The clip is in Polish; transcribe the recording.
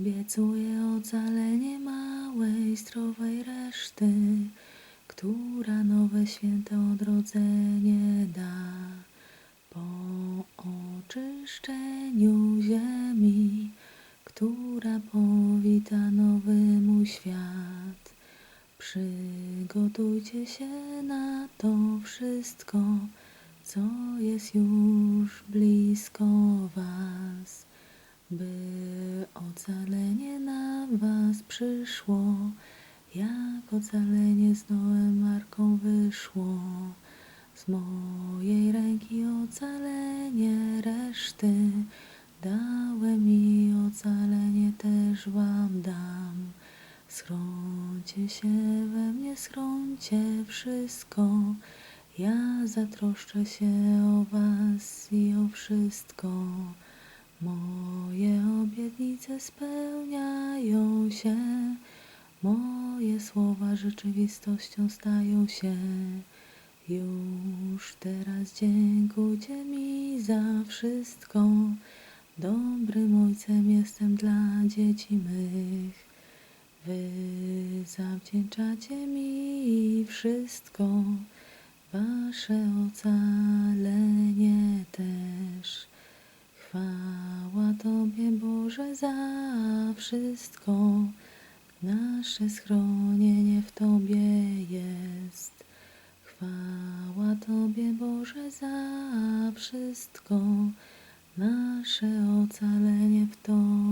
Obiecuję ocalenie małej, zdrowej reszty, która nowe święte odrodzenie da. Po oczyszczeniu ziemi, która powita nowy mój świat. Przygotujcie się na to wszystko, co jest już blisko Was, by ocalenie na Was przyszło, jak ocalenie z Noem Marką wyszło. Z mojej ręki ocalenie reszty dałem i ocalenie też Wam dam. Schrońcie się we mnie, schrońcie wszystko. Ja zatroszczę się o Was i o wszystko. Moje obietnice spełniają się, moje słowa rzeczywistością stają się. Już teraz dziękujcie mi za wszystko. Dobrym ojcem jestem dla dzieci mych. Wy zawdzięczacie mi wszystko, wasze ocalenie też. Chwała Tobie, Boże, za wszystko. Nasze schronienie w Tobie jest. Chwała Tobie, Boże, za wszystko. Nasze ocalenie w Tobie.